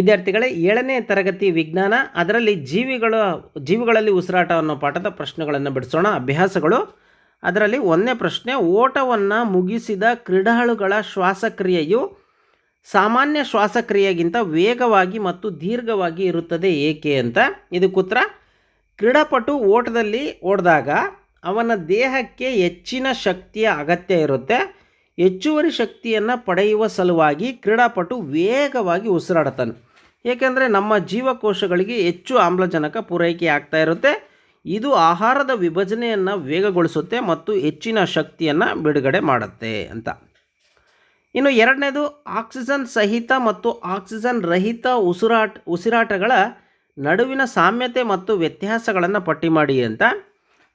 ವಿದ್ಯಾರ್ಥಿಗಳೇ ಏಳನೇ ತರಗತಿ ವಿಜ್ಞಾನ, ಅದರಲ್ಲಿ ಜೀವಿಗಳ, ಜೀವಿಗಳಲ್ಲಿ ಉಸಿರಾಟ ಅನ್ನೋ ಪಾಠದ ಪ್ರಶ್ನೆಗಳನ್ನು ಬಿಡಿಸೋಣ. ಅಭ್ಯಾಸಗಳು. ಅದರಲ್ಲಿ ಒಂದನೇ ಪ್ರಶ್ನೆ, ಓಟವನ್ನು ಮುಗಿಸಿದ ಕ್ರೀಡಾಳುಗಳ ಶ್ವಾಸಕ್ರಿಯೆಯು ಸಾಮಾನ್ಯ ಶ್ವಾಸಕ್ರಿಯೆಗಿಂತ ವೇಗವಾಗಿ ಮತ್ತು ದೀರ್ಘವಾಗಿ ಇರುತ್ತದೆ ಏಕೆ ಅಂತ? ಇದಕ್ಕುತ್ತರ ಕ್ರೀಡಾಪಟು ಓಟದಲ್ಲಿ ಓಡಿದಾಗ ಅವನ ದೇಹಕ್ಕೆ ಹೆಚ್ಚಿನ ಶಕ್ತಿಯ ಅಗತ್ಯ ಇರುತ್ತೆ. ಹೆಚ್ಚುವರಿ ಶಕ್ತಿಯನ್ನು ಪಡೆಯುವ ಸಲುವಾಗಿ ಕ್ರೀಡಾಪಟು ವೇಗವಾಗಿ ಉಸಿರಾಡುತ್ತಾನೆ. ಏಕೆಂದರೆ ನಮ್ಮ ಜೀವಕೋಶಗಳಿಗೆ ಹೆಚ್ಚು ಆಮ್ಲಜನಕ ಪೂರೈಕೆ ಆಗ್ತಾ ಇರುತ್ತೆ. ಇದು ಆಹಾರದ ವಿಭಜನೆಯನ್ನು ವೇಗಗೊಳಿಸುತ್ತೆ ಮತ್ತು ಹೆಚ್ಚಿನ ಶಕ್ತಿಯನ್ನು ಬಿಡುಗಡೆ ಮಾಡುತ್ತೆ ಅಂತ. ಇನ್ನು ಎರಡನೇದು, ಆಕ್ಸಿಜನ್ ಸಹಿತ ಮತ್ತು ಆಕ್ಸಿಜನ್ ರಹಿತ ಉಸಿರಾಟ, ಉಸಿರಾಟಗಳ ನಡುವಿನ ಸಾಮ್ಯತೆ ಮತ್ತು ವ್ಯತ್ಯಾಸಗಳನ್ನು ಪಟ್ಟಿ ಮಾಡಿ ಅಂತ.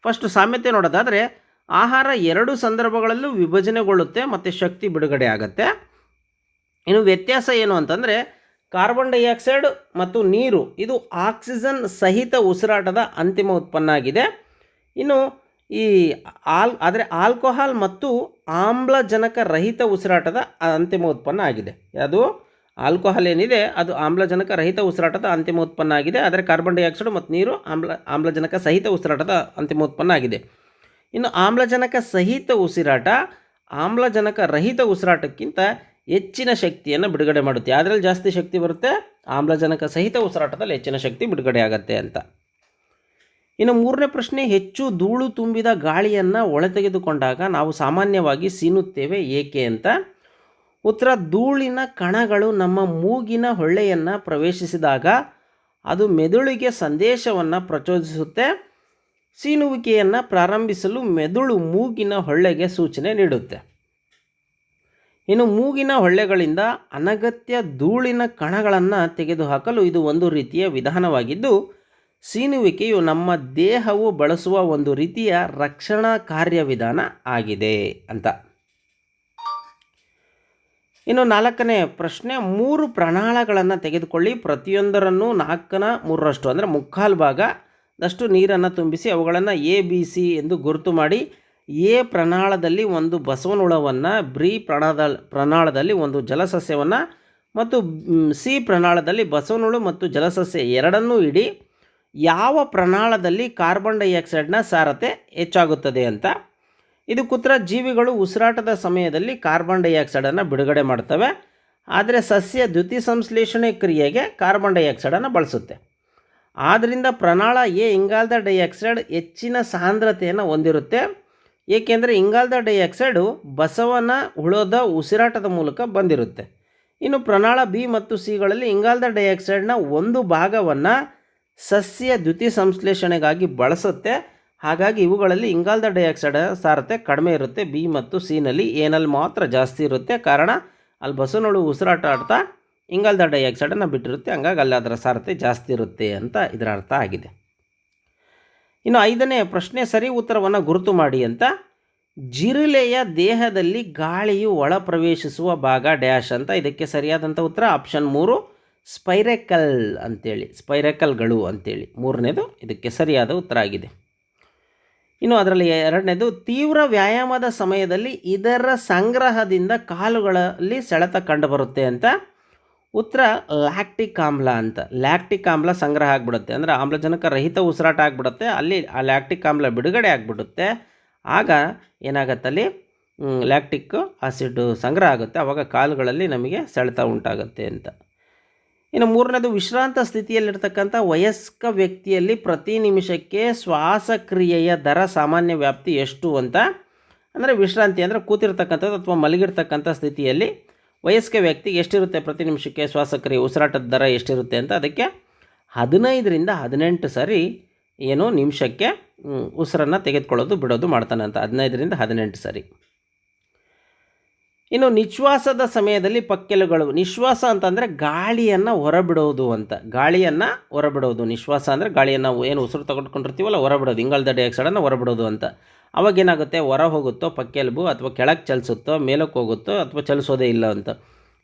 ಫಸ್ಟ್ ಸಾಮ್ಯತೆ ನೋಡೋದಾದರೆ, ಆಹಾರ ಎರಡು ಸಂದರ್ಭಗಳಲ್ಲೂ ವಿಭಜನೆಗೊಳ್ಳುತ್ತೆ ಮತ್ತು ಶಕ್ತಿ ಬಿಡುಗಡೆ ಆಗುತ್ತೆ. ಇನ್ನು ವ್ಯತ್ಯಾಸ ಏನು ಅಂತಂದರೆ ಕಾರ್ಬನ್ ಡೈಆಕ್ಸೈಡ್ ಮತ್ತು ನೀರು, ಇದು ಆಕ್ಸಿಜನ್ ಸಹಿತ ಉಸಿರಾಟದ ಅಂತಿಮ ಉತ್ಪನ್ನ ಆಗಿದೆ. ಇನ್ನು ಈ ಆಲ್, ಆದರೆ ಆಲ್ಕೋಹಾಲ್ ಮತ್ತು ಆಮ್ಲಜನಕ ರಹಿತ ಉಸಿರಾಟದ ಅಂತಿಮ ಉತ್ಪನ್ನ ಆಗಿದೆ. ಅದು ಆಲ್ಕೋಹಾಲ್ ಏನಿದೆ, ಅದು ಆಮ್ಲಜನಕ ರಹಿತ ಉಸಿರಾಟದ ಅಂತಿಮ ಉತ್ಪನ್ನ ಆಗಿದೆ, ಆದರೆ ಕಾರ್ಬನ್ ಡೈಆಕ್ಸೈಡ್ ಮತ್ತು ನೀರು ಆಮ್ಲ, ಆಮ್ಲಜನಕ ಸಹಿತ ಉಸಿರಾಟದ ಅಂತಿಮ ಉತ್ಪನ್ನ ಆಗಿದೆ. ಇನ್ನು ಆಮ್ಲಜನಕ ಸಹಿತ ಉಸಿರಾಟ, ಆಮ್ಲಜನಕ ರಹಿತ ಉಸಿರಾಟಕ್ಕಿಂತ ಹೆಚ್ಚಿನ ಶಕ್ತಿಯನ್ನು ಬಿಡುಗಡೆ ಮಾಡುತ್ತೆ. ಅದರಲ್ಲಿ ಜಾಸ್ತಿ ಶಕ್ತಿ ಬರುತ್ತೆ? ಆಮ್ಲಜನಕ ಸಹಿತ ಉಸಿರಾಟದಲ್ಲಿ ಹೆಚ್ಚಿನ ಶಕ್ತಿ ಬಿಡುಗಡೆ ಆಗುತ್ತೆ ಅಂತ. ಇನ್ನು ಮೂರನೇ ಪ್ರಶ್ನೆ, ಹೆಚ್ಚು ಧೂಳು ತುಂಬಿದ ಗಾಳಿಯನ್ನು ಒಳತೆಗೆದುಕೊಂಡಾಗ ನಾವು ಸಾಮಾನ್ಯವಾಗಿ ಸೀನುತ್ತೇವೆ ಏಕೆ ಅಂತ? ಉತ್ತರ, ಧೂಳಿನ ಕಣಗಳು ನಮ್ಮ ಮೂಗಿನ ಹೊಳ್ಳೆಯನ್ನು ಪ್ರವೇಶಿಸಿದಾಗ ಅದು ಮೆದುಳಿಗೆ ಸಂದೇಶವನ್ನು ಪ್ರಚೋದಿಸುತ್ತೆ. ಸೀನುವಿಕೆಯನ್ನು ಪ್ರಾರಂಭಿಸಲು ಮೆದುಳು ಮೂಗಿನ ಹೊಳ್ಳೆಗೆ ಸೂಚನೆ ನೀಡುತ್ತೆ. ಇನ್ನು ಮೂಗಿನ ಹೊಳ್ಳೆಗಳಿಂದ ಅನಗತ್ಯ ಧೂಳಿನ ಕಣಗಳನ್ನು ತೆಗೆದುಹಾಕಲು ಇದು ಒಂದು ರೀತಿಯ ವಿಧಾನವಾಗಿದ್ದು, ಸೀನುವಿಕೆಯು ನಮ್ಮ ದೇಹವು ಬಳಸುವ ಒಂದು ರೀತಿಯ ರಕ್ಷಣಾ ಕಾರ್ಯವಿಧಾನ ಆಗಿದೆ ಅಂತ. ಇನ್ನು ನಾಲ್ಕನೇ ಪ್ರಶ್ನೆ, ಮೂರು ಪ್ರಣಾಳಗಳನ್ನು ತೆಗೆದುಕೊಳ್ಳಿ. ಪ್ರತಿಯೊಂದರನ್ನು ನಾಲ್ಕನ ಮೂರರಷ್ಟು, ಅಂದರೆ ಮುಕ್ಕಾಲು ಭಾಗದಷ್ಟು ನೀರನ್ನು ತುಂಬಿಸಿ ಅವುಗಳನ್ನು ಎ ಬಿ ಸಿ ಎಂದು ಗುರುತು ಮಾಡಿ ಎ ಪ್ರಣಾಳದಲ್ಲಿ ಒಂದು ಬಸವನುಳವನ್ನು ಬ್ರಿ ಪ್ರಣಾದ, ಪ್ರಣಾಳದಲ್ಲಿ ಒಂದು ಜಲಸಸ್ಯವನ್ನು ಮತ್ತು ಸಿ ಪ್ರಣಾಳದಲ್ಲಿ ಬಸವನುಳು ಮತ್ತು ಜಲಸಸ್ಯ ಎರಡನ್ನೂ ಇಡಿ ಯಾವ ಪ್ರಣಾಳದಲ್ಲಿ ಕಾರ್ಬನ್ ಡೈಆಕ್ಸೈಡ್ನ ಸಾರತೆ ಹೆಚ್ಚಾಗುತ್ತದೆ ಅಂತ. ಇದು ಕುತ್ರ ಜೀವಿಗಳು ಉಸಿರಾಟದ ಸಮಯದಲ್ಲಿ ಕಾರ್ಬನ್ ಡೈಆಕ್ಸೈಡನ್ನು ಬಿಡುಗಡೆ ಮಾಡ್ತವೆ. ಆದರೆ ಸಸ್ಯ ದ್ಯುತಿ ಸಂಶ್ಲೇಷಣೆ ಕ್ರಿಯೆಗೆ ಕಾರ್ಬನ್ ಡೈಆಕ್ಸೈಡನ್ನು ಬಳಸುತ್ತೆ. ಆದ್ದರಿಂದ ಪ್ರಣಾಳ ಎ ಇಂಗಾಲದ ಡೈಆಕ್ಸೈಡ್ ಹೆಚ್ಚಿನ ಸಾಂದ್ರತೆಯನ್ನು ಹೊಂದಿರುತ್ತೆ. ಏಕೆಂದರೆ ಇಂಗಾಲದ ಡೈಆಕ್ಸೈಡು ಬಸವನ ಹುಳದ ಉಸಿರಾಟದ ಮೂಲಕ ಬಂದಿರುತ್ತೆ. ಇನ್ನು ಪ್ರಣಾಳ ಬಿ ಮತ್ತು ಸಿಗಳಲ್ಲಿ ಇಂಗಾಲದ ಡೈಆಕ್ಸೈಡ್ನ ಒಂದು ಭಾಗವನ್ನು ಸಸ್ಯ ದ್ಯುತಿ ಸಂಶ್ಲೇಷಣೆಗಾಗಿ ಬಳಸುತ್ತೆ. ಹಾಗಾಗಿ ಇವುಗಳಲ್ಲಿ ಇಂಗಾಲದ ಡೈಆಕ್ಸೈಡ್ ಸಾರತೆ ಕಡಿಮೆ ಇರುತ್ತೆ. ಬಿ ಮತ್ತು ಸಿನಲ್ಲಿ ಏನಲ್ಲಿ ಮಾತ್ರ ಜಾಸ್ತಿ ಇರುತ್ತೆ. ಕಾರಣ ಅಲ್ಲಿ ಬಸವನಳು ಉಸಿರಾಟ ಆಡ್ತಾ ಇಂಗಾಲದ ಡೈಆಕ್ಸೈಡನ್ನು ಬಿಟ್ಟಿರುತ್ತೆ. ಹಂಗಾಗಿ ಅಲ್ಲಿ ಅದರ ಸಾರತೆ ಜಾಸ್ತಿ ಇರುತ್ತೆ ಅಂತ ಇದರ ಅರ್ಥ ಆಗಿದೆ. ಇನ್ನು ಐದನೇ ಪ್ರಶ್ನೆ, ಸರಿ ಉತ್ತರವನ್ನು ಗುರುತು ಮಾಡಿ ಅಂತ. ಜಿರುಲೆಯ ದೇಹದಲ್ಲಿ ಗಾಳಿಯು ಒಳ ಪ್ರವೇಶಿಸುವ ಭಾಗ ಡ್ಯಾಶ್ ಅಂತ. ಇದಕ್ಕೆ ಸರಿಯಾದಂಥ ಉತ್ತರ ಆಪ್ಷನ್ ಮೂರು, ಸ್ಪೈರೆಕಲ್ ಅಂತೇಳಿ, ಸ್ಪೈರೆಕಲ್ಗಳು ಅಂತೇಳಿ. ಮೂರನೇದು ಇದಕ್ಕೆ ಸರಿಯಾದ ಉತ್ತರ ಆಗಿದೆ. ಇನ್ನು ಅದರಲ್ಲಿ ಎರಡನೇದು, ತೀವ್ರ ವ್ಯಾಯಾಮದ ಸಮಯದಲ್ಲಿ ಇದರ ಸಂಗ್ರಹದಿಂದ ಕಾಲುಗಳಲ್ಲಿ ಸೆಳೆತ ಕಂಡುಬರುತ್ತೆ ಅಂತ. ಉತ್ತರ ಲ್ಯಾಕ್ಟಿಕ್ ಆಮ್ಲ ಅಂತ. ಲ್ಯಾಕ್ಟಿಕ್ ಆಮ್ಲ ಸಂಗ್ರಹ ಆಗಿಬಿಡುತ್ತೆ. ಅಂದರೆ ಆಮ್ಲಜನಕ ರಹಿತ ಉಸಿರಾಟ ಆಗಿಬಿಡುತ್ತೆ. ಅಲ್ಲಿ ಆ ಲ್ಯಾಕ್ಟಿಕ್ ಆಮ್ಲ ಬಿಡುಗಡೆ ಆಗಿಬಿಡುತ್ತೆ. ಆಗ ಏನಾಗತ್ತಲ್ಲಿ ಲ್ಯಾಕ್ಟಿಕ್ ಆಸಿಡ್ ಸಂಗ್ರಹ ಆಗುತ್ತೆ. ಆವಾಗ ಕಾಲುಗಳಲ್ಲಿ ನಮಗೆ ಸೆಳೆತ ಉಂಟಾಗುತ್ತೆ ಅಂತ. ಇನ್ನು ಮೂರನೇದು, ವಿಶ್ರಾಂತ ಸ್ಥಿತಿಯಲ್ಲಿರ್ತಕ್ಕಂಥ ವಯಸ್ಕ ವ್ಯಕ್ತಿಯಲ್ಲಿ ಪ್ರತಿ ನಿಮಿಷಕ್ಕೆ ಶ್ವಾಸಕ್ರಿಯೆಯ ದರ ಸಾಮಾನ್ಯ ವ್ಯಾಪ್ತಿ ಎಷ್ಟು ಅಂತ? ಅಂದರೆ ವಿಶ್ರಾಂತಿ ಅಂದರೆ ಕೂತಿರ್ತಕ್ಕಂಥದ್ದು ಅಥವಾ ಮಲಗಿರ್ತಕ್ಕಂಥ ಸ್ಥಿತಿಯಲ್ಲಿ ವಯಸ್ಕ ವ್ಯಕ್ತಿಗೆ ಎಷ್ಟಿರುತ್ತೆ ಪ್ರತಿ ನಿಮಿಷಕ್ಕೆ? ಶ್ವಾಸಕ್ರಿಯೆ, ಉಸಿರಾಟದ ದರ ಎಷ್ಟಿರುತ್ತೆ ಅಂತ ಅದಕ್ಕೆ ಹದಿನೈದರಿಂದ ಹದಿನೆಂಟು ಸರಿ ಏನು ನಿಮಿಷಕ್ಕೆ ಉಸಿರನ್ನು ತೆಗೆದುಕೊಳ್ಳೋದು, ಬಿಡೋದು ಮಾಡ್ತಾನೆ ಅಂತ. ಹದಿನೈದರಿಂದ ಹದಿನೆಂಟು ಸರಿ. ಇನ್ನು ನಿಶ್ವಾಸದ ಸಮಯದಲ್ಲಿ ಪಕ್ಕೆಲುಗಳು. ನಿಶ್ವಾಸ ಅಂತಂದರೆ ಗಾಳಿಯನ್ನು ಹೊರಬಿಡೋದು ಅಂತ. ಗಾಳಿಯನ್ನು ಹೊರಬಿಡೋದು. ನಿಶ್ವಾಸ ಅಂದರೆ ಗಾಳಿಯನ್ನು ಏನು ಉಸಿರು ತಗೊಂಡ್ಕೊಂಡಿರ್ತೀವಲ್ಲ, ಹೊರಬಿಡೋದು. ಇಂಗಾಲದ ಡೈಆಕ್ಸೈಡನ್ನು ಹೊರಬಿಡೋದು ಅಂತ. ಅವಾಗ ಏನಾಗುತ್ತೆ ಹೊರ ಹೋಗುತ್ತೋ ಪಕ್ಕೆಲುಬು ಅಥವಾ ಕೆಳಕ್ಕೆ ಚಲಿಸುತ್ತೋ, ಮೇಲಕ್ಕೆ ಹೋಗುತ್ತೋ ಅಥವಾ ಚಲಿಸೋದೇ ಇಲ್ಲ ಅಂತ.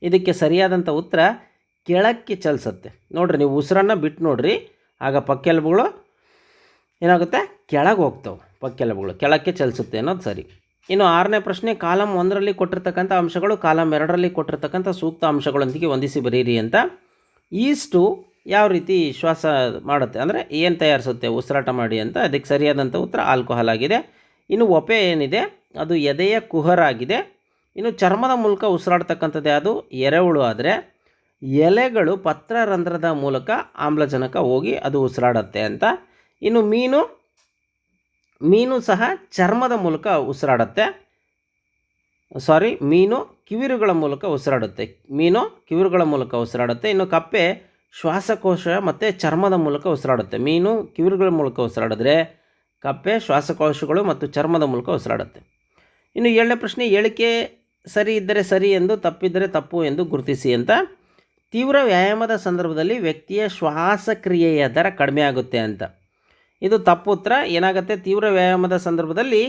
ಇದಕ್ಕೆ ಸರಿಯಾದಂಥ ಉತ್ತರ ಕೆಳಕ್ಕೆ ಚಲಿಸುತ್ತೆ. ನೋಡಿರಿ, ನೀವು ಉಸಿರನ್ನು ಬಿಟ್ಟು ನೋಡ್ರಿ. ಆಗ ಪಕ್ಕೆಲುಬುಗಳು ಏನಾಗುತ್ತೆ? ಕೆಳಗೆ ಹೋಗ್ತವೆ ಪಕ್ಕೆಲುಬುಗಳು ಕೆಳಕ್ಕೆ ಚಲಿಸುತ್ತೆ ಅನ್ನೋದು ಸರಿ. ಇನ್ನು ಆರನೇ ಪ್ರಶ್ನೆ ಕಾಲಮ್ ಒಂದರಲ್ಲಿ ಕೊಟ್ಟಿರ್ತಕ್ಕಂಥ ಅಂಶಗಳು ಕಾಲಮ್ ಎರಡರಲ್ಲಿ ಕೊಟ್ಟಿರ್ತಕ್ಕಂಥ ಸೂಕ್ತ ಅಂಶಗಳೊಂದಿಗೆ ಹೊಂದಿಸಿ ಬರೀರಿ ಅಂತ. ಈಸ್ಟು ಯಾವ ರೀತಿ ಶ್ವಾಸ ಮಾಡುತ್ತೆ? ಅಂದರೆ ಏನು ತಯಾರಿಸುತ್ತೆ? ಉಸಿರಾಟ ಮಾಡಿ ಅಂತ. ಅದಕ್ಕೆ ಸರಿಯಾದಂಥ ಉತ್ತರ ಆಲ್ಕೋಹಾಲ್ ಆಗಿದೆ. ಇನ್ನು ಒಪೆ ಏನಿದೆ? ಅದು ಎದೆಯ ಕುಹರ ಆಗಿದೆ ಇನ್ನು ಚರ್ಮದ ಮೂಲಕ ಉಸಿರಾಡ್ತಕ್ಕಂಥದ್ದೇ ಅದು ಎರೆಹುಳು ಆದರೆ ಎಲೆಗಳು ಪತ್ರರಂಧ್ರದ ಮೂಲಕ ಆಮ್ಲಜನಕ ಹೋಗಿ ಅದು ಉಸಿರಾಡತ್ತೆ ಅಂತ. ಇನ್ನು ಮೀನು? ಮೀನು ಸಹ ಚರ್ಮದ ಮೂಲಕ ಉಸಿರಾಡತ್ತೆ. ಸಾರಿ, ಮೀನು ಕಿವಿರುಗಳ ಮೂಲಕ ಉಸಿರಾಡುತ್ತೆ. ಮೀನು ಕಿವಿರುಗಳ ಮೂಲಕ ಉಸಿರಾಡುತ್ತೆ. ಇನ್ನು ಕಪ್ಪೆ ಶ್ವಾಸಕೋಶ ಮತ್ತು ಚರ್ಮದ ಮೂಲಕ ಉಸಿರಾಡುತ್ತೆ. ಮೀನು ಕಿವಿರುಗಳ ಮೂಲಕ ಉಸಿರಾಡಿದ್ರೆ ಕಪ್ಪೆ, ಶ್ವಾಸಕೋಶಗಳು ಮತ್ತು ಚರ್ಮದ ಮೂಲಕ ಉಸಿರಾಡುತ್ತೆ. ಇನ್ನು ಏಳನೇ ಪ್ರಶ್ನೆ ಹೇಳಿಕೆ ಸರಿ ಇದ್ದರೆ ಸರಿ ಎಂದು, ತಪ್ಪಿದ್ದರೆ ತಪ್ಪು ಎಂದು ಗುರುತಿಸಿ ಅಂತ. ತೀವ್ರ ವ್ಯಾಯಾಮದ ಸಂದರ್ಭದಲ್ಲಿ ವ್ಯಕ್ತಿಯ ಶ್ವಾಸಕ್ರಿಯೆಯ ದರ ಕಡಿಮೆ ಆಗುತ್ತೆ ಅಂತ. ಇದು ತಪ್ಪು ಉತ್ತರ. ಏನಾಗುತ್ತೆ? ತೀವ್ರ ವ್ಯಾಯಾಮದ ಸಂದರ್ಭದಲ್ಲಿ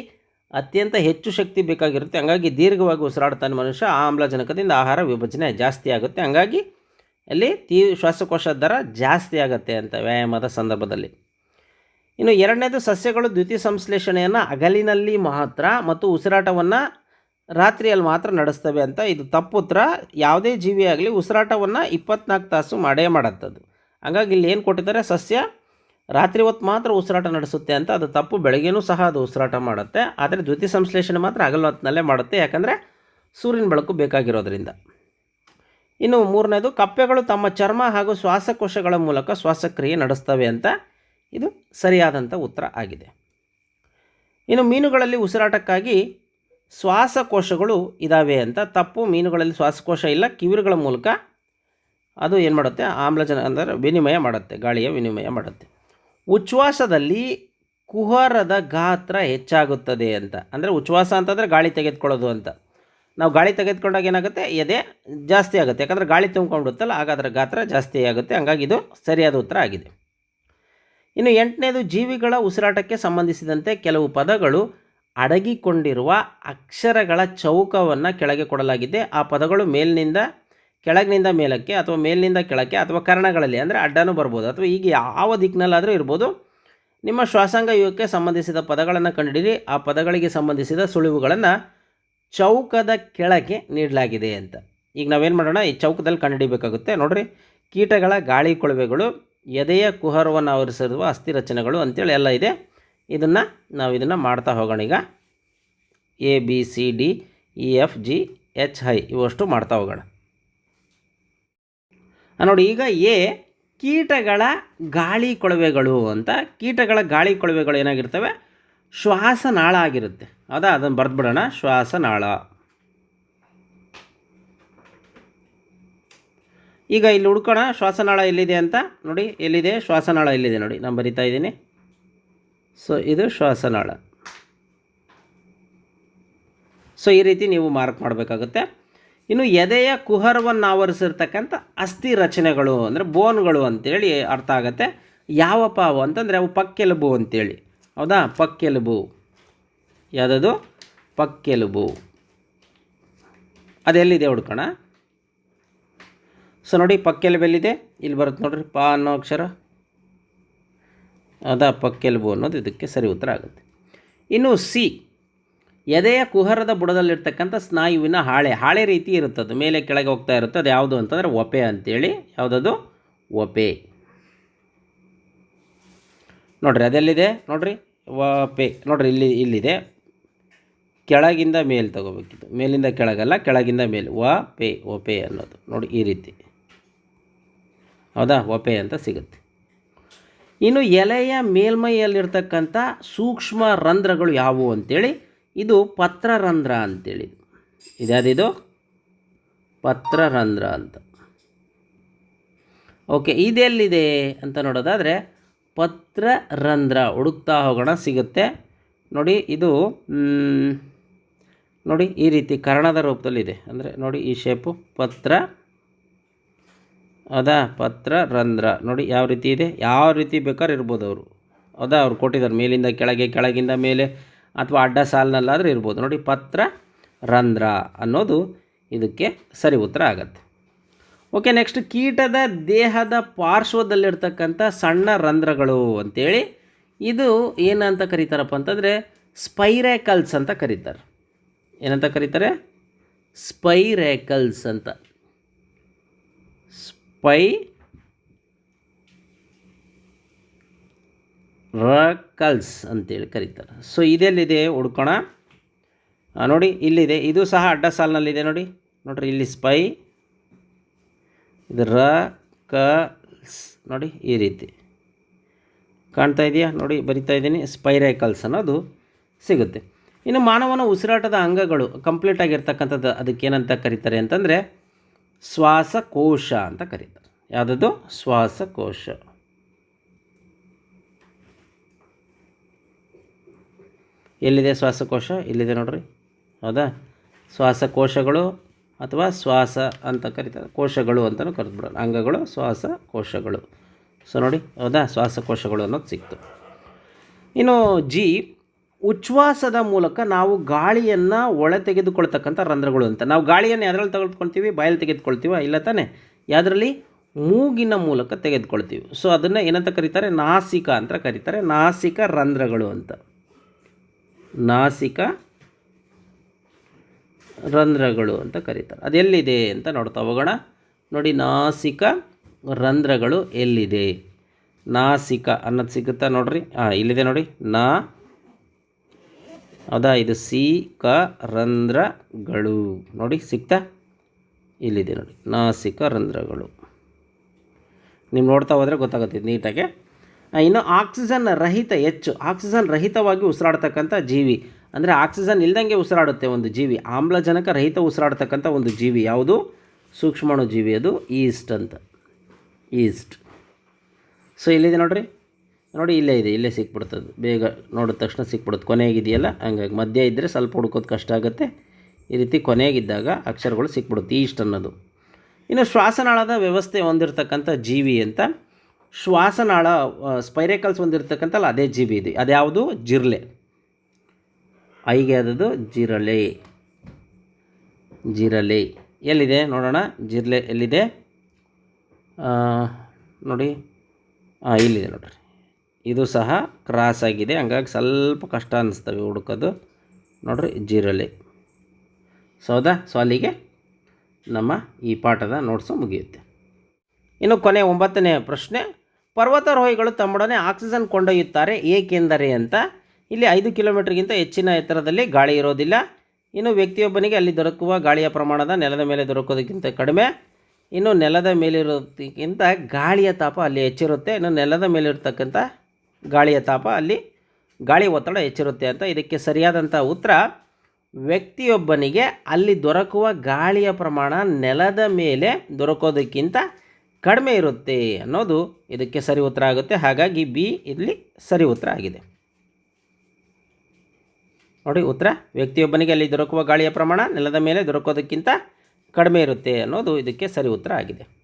ಅತ್ಯಂತ ಹೆಚ್ಚು ಶಕ್ತಿ ಬೇಕಾಗಿರುತ್ತೆ. ಹಂಗಾಗಿ ದೀರ್ಘವಾಗಿ ಉಸಿರಾಡ್ತಾನೆ ಮನುಷ್ಯ ಆಮ್ಲಜನಕದಿಂದ ಆಹಾರ ವಿಭಜನೆ ಜಾಸ್ತಿ ಆಗುತ್ತೆ. ಹಂಗಾಗಿ ಅಲ್ಲಿ ತೀ, ಶ್ವಾಸಕೋಶ ದರ ಜಾಸ್ತಿ ಆಗುತ್ತೆ ಅಂತ ವ್ಯಾಯಾಮದ ಸಂದರ್ಭದಲ್ಲಿ. ಇನ್ನು ಎರಡನೇದು ಸಸ್ಯಗಳು ದ್ಯುತಿ ಸಂಶ್ಲೇಷಣೆಯನ್ನು ಹಗಲಿನಲ್ಲಿ ಮಾತ್ರ ಮತ್ತು ಉಸಿರಾಟವನ್ನು ರಾತ್ರಿಯಲ್ಲಿ ಮಾತ್ರ ನಡೆಸ್ತವೆ ಅಂತ ಇದು ತಪ್ಪುತ್ರ. ಯಾವುದೇ ಜೀವಿ ಆಗಲಿ ಉಸಿರಾಟವನ್ನು ಇಪ್ಪತ್ನಾಲ್ಕು ತಾಸು ಮಾಡೇ ಮಾಡತ್ತದು. ಹಾಗಾಗಿ ಇಲ್ಲಿ ಏನು ಕೊಟ್ಟಿದ್ದಾರೆ? ಸಸ್ಯ ರಾತ್ರಿ ಹೊತ್ತು ಮಾತ್ರ ಉಸಿರಾಟ ನಡೆಸುತ್ತೆ ಅಂತ ಅದು ತಪ್ಪು. ಬೆಳಗ್ಗೆನೂ ಸಹ ಅದು ಉಸಿರಾಟ ಮಾಡುತ್ತೆ. ಆದರೆ ದ್ಯುತಿ ಸಂಶ್ಲೇಷಣೆ ಮಾತ್ರ ಹಗಲು ಹೊತ್ತಿನಲ್ಲೇ ಮಾಡುತ್ತೆ. ಯಾಕಂದರೆ ಸೂರ್ಯನ ಬೆಳಕು ಬೇಕಾಗಿರೋದ್ರಿಂದ. ಇನ್ನು ಮೂರನೇದು ಕಪ್ಪೆಗಳು ತಮ್ಮ ಚರ್ಮ ಹಾಗೂ ಶ್ವಾಸಕೋಶಗಳ ಮೂಲಕ ಶ್ವಾಸಕ್ರಿಯೆ ನಡೆಸ್ತವೆ ಅಂತ ಇದು ಸರಿಯಾದಂಥ ಉತ್ತರ ಆಗಿದೆ. ಇನ್ನು ಮೀನುಗಳಲ್ಲಿ ಉಸಿರಾಟಕ್ಕಾಗಿ ಶ್ವಾಸಕೋಶಗಳು ಇದ್ದಾವೆ ಅಂತ ತಪ್ಪು ಮೀನುಗಳಲ್ಲಿ ಶ್ವಾಸಕೋಶ ಇಲ್ಲ, ಕಿವಿರುಗಳ ಮೂಲಕ ಅದು ಏನು ಮಾಡುತ್ತೆ? ಆಮ್ಲಜನ ಅಂದರೆ ವಿನಿಮಯ ಮಾಡುತ್ತೆ, ಗಾಳಿಯ ವಿನಿಮಯ ಮಾಡುತ್ತೆ. ಉಚ್ಛ್ವಾಸದಲ್ಲಿ ಕುಹರದ ಗಾತ್ರ ಹೆಚ್ಚಾಗುತ್ತದೆ ಅಂತ. ಅಂದರೆ ಉಚ್ಛ್ವಾಸ ಅಂತಂದರೆ ಗಾಳಿ ತೆಗೆದುಕೊಳ್ಳೋದು ಅಂತ. ನಾವು ಗಾಳಿ ತೆಗೆದುಕೊಂಡಾಗ ಏನಾಗುತ್ತೆ? ಎದೆ ಜಾಸ್ತಿ ಆಗುತ್ತೆ. ಯಾಕಂದರೆ ಗಾಳಿ ತುಂಬ್ಕೊಂಡ್ಬಿಡುತ್ತಲ್ಲ ಆಗ ಅದರ ಗಾತ್ರ ಜಾಸ್ತಿ ಆಗುತ್ತೆ. ಹಂಗಾಗಿ ಇದು ಸರಿಯಾದ ಉತ್ತರ ಆಗಿದೆ. ಇನ್ನು ಎಂಟನೇದು ಜೀವಿಗಳ ಉಸಿರಾಟಕ್ಕೆ ಸಂಬಂಧಿಸಿದಂತೆ ಕೆಲವು ಪದಗಳು ಅಡಗಿಕೊಂಡಿರುವ ಅಕ್ಷರಗಳ ಚೌಕವನ್ನು ಕೆಳಗೆ ಕೊಡಲಾಗಿದೆ. ಆ ಪದಗಳು ಮೇಲಿನಿಂದ ಕೆಳಗಿನಿಂದ ಮೇಲಕ್ಕೆ ಅಥವಾ ಮೇಲಿನಿಂದ ಕೆಳಕ್ಕೆ ಅಥವಾ ಕರ್ಣಗಳಲ್ಲಿ ಅಂದರೆ ಅಡ್ಡನೂ ಬರ್ಬೋದು ಅಥವಾ ಈಗ ಯಾವ ದಿಕ್ಕಿನಲ್ಲಾದರೂ ಇರ್ಬೋದು. ನಿಮ್ಮ ಶ್ವಾಸಾಂಗ ಯುಗಕ್ಕೆ ಸಂಬಂಧಿಸಿದ ಪದಗಳನ್ನು ಕಂಡುಹಿಡಿ ಆ ಪದಗಳಿಗೆ ಸಂಬಂಧಿಸಿದ ಸುಳಿವುಗಳನ್ನು ಚೌಕದ ಕೆಳಗೆ ನೀಡಲಾಗಿದೆ ಅಂತ. ಈಗ ನಾವೇನು ಮಾಡೋಣ? ಈ ಚೌಕದಲ್ಲಿ ಕಂಡುಹಿಡಿಬೇಕಾಗುತ್ತೆ. ನೋಡಿರಿ, ಕೀಟಗಳ ಗಾಳಿ ಕೊಳವೆಗಳು ಎದೆಯ ಕುಹರವನ್ನು ಆವರಿಸಿರುವ ಅಸ್ಥಿ ರಚನೆಗಳು ಅಂತೇಳಿ ಎಲ್ಲ ಇದೆ. ಇದನ್ನು ನಾವು ಇದನ್ನು ಮಾಡ್ತಾ ಹೋಗೋಣ ಈಗ. A B C D E F G H I ಇವಷ್ಟು ಮಾಡ್ತಾ ಹೋಗೋಣ. ನೋಡಿ ಈಗ ಎ ಕೀಟಗಳ ಗಾಳಿ ಕೊಳವೆಗಳು ಅಂತ. ಕೀಟಗಳ ಗಾಳಿ ಕೊಳವೆಗಳು ಏನಾಗಿರ್ತವೆ? ಶ್ವಾಸನಾಳ ಆಗಿರುತ್ತೆ. ಹೌದಾ ಅದನ್ನು ಬರೆದ್ಬಿಡೋಣ. ಶ್ವಾಸನಾಳ. ಈಗ ಇಲ್ಲಿ ಹುಡ್ಕೋಣ, ಶ್ವಾಸನಾಳ ಎಲ್ಲಿದೆ ಅಂತ ನೋಡಿ, ಎಲ್ಲಿದೆ? ಶ್ವಾಸನಾಳ ಎಲ್ಲಿದೆ ನೋಡಿ, ನಾನು ಬರಿತಾ ಇದ್ದೀನಿ. ಸೊ ಇದು ಶ್ವಾಸನಾಳ. ಸೊ ಈ ರೀತಿ ನೀವು ಮಾರ್ಕ್ ಮಾಡಬೇಕಾಗುತ್ತೆ. ಇನ್ನು ಎದೆಯ ಕುಹರವನ್ನು ಆವರಿಸಿರ್ತಕ್ಕಂಥ ಅಸ್ಥಿ ರಚನೆಗಳು, ಅಂದರೆ ಬೋನ್ಗಳು ಅಂತೇಳಿ ಅರ್ಥ ಆಗುತ್ತೆ. ಯಾವಪ್ಪ ಅವು ಅಂತಂದರೆ, ಅವು ಪಕ್ಕೆಲುಬು ಅಂತೇಳಿ. ಹೌದಾ? ಪಕ್ಕೆಲುಬು. ಯಾವುದದು? ಪಕ್ಕೆಲುಬು. ಅದೆಲ್ಲಿದೆ ಹುಡ್ಕೋಣ? ಸೊ ನೋಡಿ ಪಕ್ಕೆಲುಬೆಲ್ಲಿದೆ ಇಲ್ಲಿ ಬರುತ್ತೆ ನೋಡ್ರಿ, ಪ ಅನ್ನೋ ಅಕ್ಷರ. ಅದ ಪಕ್ಕೆಲುಬು ಅನ್ನೋದು ಇದಕ್ಕೆ ಸರಿ ಉತ್ತರ ಆಗುತ್ತೆ. ಇನ್ನು ಸಿ, ಎದೆಯ ಕುಹರದ ಬುಡದಲ್ಲಿರ್ತಕ್ಕಂಥ ಸ್ನಾಯುವಿನ ಹಾಳೆ. ಹಾಳೆ ರೀತಿ ಇರುತ್ತದು ಮೇಲೆ ಕೆಳಗೆ ಹೋಗ್ತಾ ಇರುತ್ತೆ. ಅದು ಯಾವುದು ಅಂತಂದರೆ ಒಪೆ ಅಂತೇಳಿ ಯಾವುದದು? ಒಪೆ. ನೋಡ್ರಿ, ಅದೆಲ್ಲಿದೆ? ನೋಡ್ರಿ, ಒಪೆ. ನೋಡ್ರಿ, ಇಲ್ಲಿ, ಇಲ್ಲಿದೆ. ಕೆಳಗಿಂದ ಮೇಲೆ ತಗೋಬೇಕಿತ್ತು. ಮೇಲಿಂದ ಕೆಳಗಲ್ಲ, ಕೆಳಗಿಂದ ಮೇಲೆ. ವ ಪೆ ಒಪೆ ಅನ್ನೋದು. ನೋಡಿ, ಈ ರೀತಿ. ಹೌದಾ? ಒಪೆ ಅಂತ ಸಿಗುತ್ತೆ. ಇನ್ನು ಎಲೆಯ ಮೇಲ್ಮೈಯಲ್ಲಿರ್ತಕ್ಕಂಥ ಸೂಕ್ಷ್ಮ ರಂಧ್ರಗಳು ಯಾವುವು ಅಂತೇಳಿ, ಇದು ಪತ್ರರಂಧ್ರ ಅಂತೇಳಿ. ಇದ್ಯಾವುದಿದು ಪತ್ರರಂಧ್ರ ಅಂತ. ಓಕೆ, ಇದೆಲ್ಲಿದೆ ಅಂತ ನೋಡೋದಾದರೆ, ಪತ್ರರಂಧ್ರ ಹುಡುಕ್ತಾ ಹೋಗೋಣ ಸಿಗುತ್ತೆ. ನೋಡಿ, ಇದು ನೋಡಿ ಈ ರೀತಿ ಕರ್ಣದ ರೂಪದಲ್ಲಿದೆ. ಅಂದರೆ ನೋಡಿ ಈ ಶೇಪು ಪತ್ರ ಹೌದಾ ಪತ್ರ, ರಂಧ್ರ. ನೋಡಿ ಯಾವ ರೀತಿ ಇದೆ? ಯಾವ ರೀತಿ ಬೇಕಾದ್ರೆ ಇರ್ಬೋದು ಅವರು. ಹೌದಾ ಅವ್ರು ಕೊಟ್ಟಿದ್ದಾರೆ. ಮೇಲಿಂದ ಕೆಳಗೆ, ಕೆಳಗಿಂದ ಮೇಲೆ ಅಥವಾ ಅಡ್ಡ ಸಾಲಿನಲ್ಲಾದರೂ ಇರ್ಬೋದು. ನೋಡಿ ಪತ್ರ, ರಂಧ್ರ ಅನ್ನೋದು ಇದಕ್ಕೆ ಸರಿ ಉತ್ತರ ಆಗತ್ತೆ. ಓಕೆ, ನೆಕ್ಸ್ಟ್ ಕೀಟದ ದೇಹದ ಪಾರ್ಶ್ವದಲ್ಲಿರ್ತಕ್ಕಂಥ ಸಣ್ಣ ರಂಧ್ರಗಳು ಅಂತೇಳಿ. ಇದು ಏನಂತ ಕರೀತಾರಪ್ಪ ಅಂತಂದರೆ ಸ್ಪೈರೇಕಲ್ಸ್ ಅಂತ ಕರೀತಾರೆ. ಏನಂತ ಕರೀತಾರೆ? ಸ್ಪೈರೇಕಲ್ಸ್ ಅಂತ. ಪೈ ರಕಲ್ಸ್ ಅಂತೇಳಿ ಕರೀತಾರೆ. ಸೊ ಇದೆಲ್ಲಿದೆ ಹುಡ್ಕೋಣ? ನೋಡಿ, ಇಲ್ಲಿದೆ. ಇದು ಸಹ ಅಡ್ಡ ಸಾಲಿನಲ್ಲಿದೆ ನೋಡಿ. ನೋಡಿರಿ, ಇಲ್ಲಿ ಸ್ಪೈ ಇದು ರ ಕಲ್ಸ್ ನೋಡಿ, ಈ ರೀತಿ. ಕಾಣ್ತಾ ಇದೆಯಾ? ನೋಡಿ, ಬರಿತಾ ಇದ್ದೀನಿ. ಸ್ಪೈರೈಕಲ್ಸ್ ಅನ್ನೋದು ಸಿಗುತ್ತೆ. ಇನ್ನು ಮಾನವನ ಉಸಿರಾಟದ ಅಂಗಗಳು ಕಂಪ್ಲೀಟ್ ಆಗಿರ್ತಕ್ಕಂಥದ್ದು ಅದಕ್ಕೇನಂತ ಕರೀತಾರೆ ಅಂತಂದರೆ ಶ್ವಾಸಕೋಶ ಅಂತ ಕರೀತಾರೆ. ಯಾವುದದು? ಶ್ವಾಸಕೋಶ. ಎಲ್ಲಿದೆ ಶ್ವಾಸಕೋಶ? ಇಲ್ಲಿದೆ ನೋಡ್ರಿ? ಹೌದಾ? ಶ್ವಾಸಕೋಶಗಳು ಅಥವಾ ಶ್ವಾಸ ಅಂತ ಕರೀತಾರೆ. ಕೋಶಗಳು ಅಂತಲೂ ಕರೆದ್ಬಿಡೋಣ. ಅಂಗಗಳು, ಶ್ವಾಸಕೋಶಗಳು. ಸೊ ನೋಡಿ, ಹೌದಾ? ಶ್ವಾಸಕೋಶಗಳು ಅನ್ನೋದು ಸಿಕ್ತು. ಇನ್ನು ಜಿ ಉಚ್ಛ್ವಾಸದ ಮೂಲಕ ನಾವು ಗಾಳಿಯನ್ನು ಒಳ ತೆಗೆದುಕೊಳ್ತಕ್ಕಂಥ ರಂಧ್ರಗಳು ಅಂತ. ನಾವು ಗಾಳಿಯನ್ನು ಯಾವ್ದ್ರಲ್ಲಿ ತೆಗೆದುಕೊಳ್ತೀವಿ? ಬಾಯಲ್ಲಿ ತೆಗೆದುಕೊಳ್ತೀವ? ಇಲ್ಲ ತಾನೆ? ಯಾವುದರಲ್ಲಿ? ಮೂಗಿನ ಮೂಲಕ ತೆಗೆದುಕೊಳ್ತೀವಿ. ಸೊ ಅದನ್ನು ಏನಂತ ಕರೀತಾರೆ? ನಾಸಿಕ ಅಂತ ಕರೀತಾರೆ. ನಾಸಿಕ ರಂಧ್ರಗಳು ಅಂತ. ನಾಸಿಕ ರಂಧ್ರಗಳು ಅಂತ ಕರೀತಾರೆ. ಅದೆಲ್ಲಿದೆ ಅಂತ ನೋಡ್ತಾ ಹೋಗೋಣ. ನೋಡಿ, ನಾಸಿಕ ರಂಧ್ರಗಳು ಎಲ್ಲಿದೆ? ನಾಸಿಕ ಅನ್ನೋದು ಸಿಗುತ್ತಾ ನೋಡ್ರಿ? ಹಾಂ ಇಲ್ಲಿದೆ ನೋಡಿ. ನಾ ಹೌದಾ ಇದು ಸಿ ಕ ರಂಧ್ರಗಳು. ನೋಡಿ ಸಿಗ್ತಾ ಇಲ್ಲಿದೆ ನೋಡಿ. ನಾಸಿಕ ರಂಧ್ರಗಳು. ನೀವು ನೋಡ್ತಾ ಹೋದರೆ ಗೊತ್ತಾಗುತ್ತೆ ನೀಟಾಗಿ. ಇನ್ನು ಆಕ್ಸಿಜನ್ ರಹಿತ ಹೆಚ್ಚು. ಆಕ್ಸಿಜನ್ ರಹಿತವಾಗಿ ಉಸಿರಾಡ್ತಕ್ಕಂಥ ಜೀವಿ. ಅಂದರೆ ಆಕ್ಸಿಜನ್ ಇಲ್ದಂಗೆ ಉಸಿರಾಡುತ್ತೆ ಒಂದು ಜೀವಿ. ಆಮ್ಲಜನಕ ರಹಿತ ಉಸಿರಾಡ್ತಕ್ಕಂಥ ಒಂದು ಜೀವಿ. ಯಾವುದು? ಸೂಕ್ಷ್ಮಾಣು ಜೀವಿ. ಅದು ಈಸ್ಟ್ ಅಂತ. ಈಸ್ಟ್. ಸೊ, ಇಲ್ಲಿದೆ ನೋಡ್ರಿ. ನೋಡಿ ಇಲ್ಲೇ ಇದೆ, ಇಲ್ಲೇ ಸಿಕ್ಬಿಡ್ತದೆ. ಬೇಗ ನೋಡಿದ ತಕ್ಷಣ ಸಿಕ್ಬಿಡುತ್ತೆ. ಕೊನೆಗಿದೆಯಲ್ಲ? ಹಂಗಾಗಿ ಮಧ್ಯ ಇದ್ದರೆ ಸ್ವಲ್ಪ ಹುಡ್ಕೋದು ಕಷ್ಟ ಆಗುತ್ತೆ. ಈ ರೀತಿ ಕೊನೆಗಿದ್ದಾಗ ಅಕ್ಷರಗಳು ಸಿಕ್ಬಿಡುತ್ತೆ, ಈಸ್ಟ್ ಅನ್ನೋದು. ಇನ್ನು ಶ್ವಾಸನಾಳದ ವ್ಯವಸ್ಥೆ ಹೊಂದಿರತಕ್ಕಂಥ ಜೀವಿ ಅಂತ. ಶ್ವಾಸನಾಳ ಸ್ಪೈರೇಕಲ್ಸ್ ಹೊಂದಿರತಕ್ಕಂಥಲ್ಲ ಅದೇ ಜೀವಿ ಇದೆ. ಅದ್ಯಾವುದು? ಜಿರಲೆ. ಐಗೆ ಆದದ್ದು ಜಿರಲೆ. ಜಿರಲೆ. ಎಲ್ಲಿದೆ? ನೋಡೋಣ. ಜಿರಲೆ ಎಲ್ಲಿದೆ? ನೋಡಿ. ಹಾಂ ಇಲ್ಲಿದೆ ನೋಡ್ರಿ. ಇದು ಸಹ ಕ್ರಾಸ್ ಆಗಿದೆ. ಹಂಗಾಗಿ ಸ್ವಲ್ಪ ಕಷ್ಟ ಅನ್ನಿಸ್ತವೆ ಹುಡುಕೋದು. ನೋಡ್ರಿ ಜೀರಲ್ಲಿ ಸೊ ಹೌದಾ? ಸೊ ಅಲ್ಲಿಗೆ ನಮ್ಮ ಈ ಪಾಠದ ನೋಟ್ಸು ಮುಗಿಯುತ್ತೆ. ಇನ್ನು ಕೊನೆ ಒಂಬತ್ತನೇ ಪ್ರಶ್ನೆ. ಪರ್ವತಾರೋಹಿಗಳು ತಮ್ಮೊಡನೆ ಆಕ್ಸಿಜನ್ ಕೊಂಡೊಯ್ಯುತ್ತಾರೆ ಏಕೆಂದರೆ ಅಂತ. ಇಲ್ಲಿ ಐದು ಕಿಲೋಮೀಟರ್ಗಿಂತ ಹೆಚ್ಚಿನ ಎತ್ತರದಲ್ಲಿ ಗಾಳಿ ಇರೋದಿಲ್ಲ. ಇನ್ನು ವ್ಯಕ್ತಿಯೊಬ್ಬನಿಗೆ ಅಲ್ಲಿ ದೊರಕುವ ಗಾಳಿಯ ಪ್ರಮಾಣದ ನೆಲದ ಮೇಲೆ ದೊರಕೋದಕ್ಕಿಂತ ಕಡಿಮೆ. ಇನ್ನು ನೆಲದ ಮೇಲಿರೋದಕ್ಕಿಂತ ಗಾಳಿಯ ತಾಪ ಅಲ್ಲಿ ಹೆಚ್ಚಿರುತ್ತೆ. ಇನ್ನು ನೆಲದ ಮೇಲಿರ್ತಕ್ಕಂಥ ಗಾಳಿಯ ತಾಪ, ಅಲ್ಲಿ ಗಾಳಿ ಒತ್ತಡ ಹೆಚ್ಚಿರುತ್ತೆ ಅಂತ ಇದಕ್ಕೆ ಸರಿಯಾದಂಥ ಉತ್ತರ, ವ್ಯಕ್ತಿಯೊಬ್ಬನಿಗೆ ಅಲ್ಲಿ ದೊರಕುವ ಗಾಳಿಯ ಪ್ರಮಾಣ ನೆಲದ ಮೇಲೆ ದೊರಕೋದಕ್ಕಿಂತ ಕಡಿಮೆ ಇರುತ್ತೆ ಅನ್ನೋದು ಇದಕ್ಕೆ ಸರಿ ಉತ್ತರ ಆಗುತ್ತೆ. ಹಾಗಾಗಿ ಬಿ ಇಲ್ಲಿ ಸರಿ ಉತ್ತರ ಆಗಿದೆ. ನೋಡಿ ಉತ್ತರ, ವ್ಯಕ್ತಿಯೊಬ್ಬನಿಗೆ ಅಲ್ಲಿ ದೊರಕುವ ಗಾಳಿಯ ಪ್ರಮಾಣ ನೆಲದ ಮೇಲೆ ದೊರಕೋದಕ್ಕಿಂತ ಕಡಿಮೆ ಇರುತ್ತೆ ಅನ್ನೋದು ಇದಕ್ಕೆ ಸರಿ ಉತ್ತರ ಆಗಿದೆ.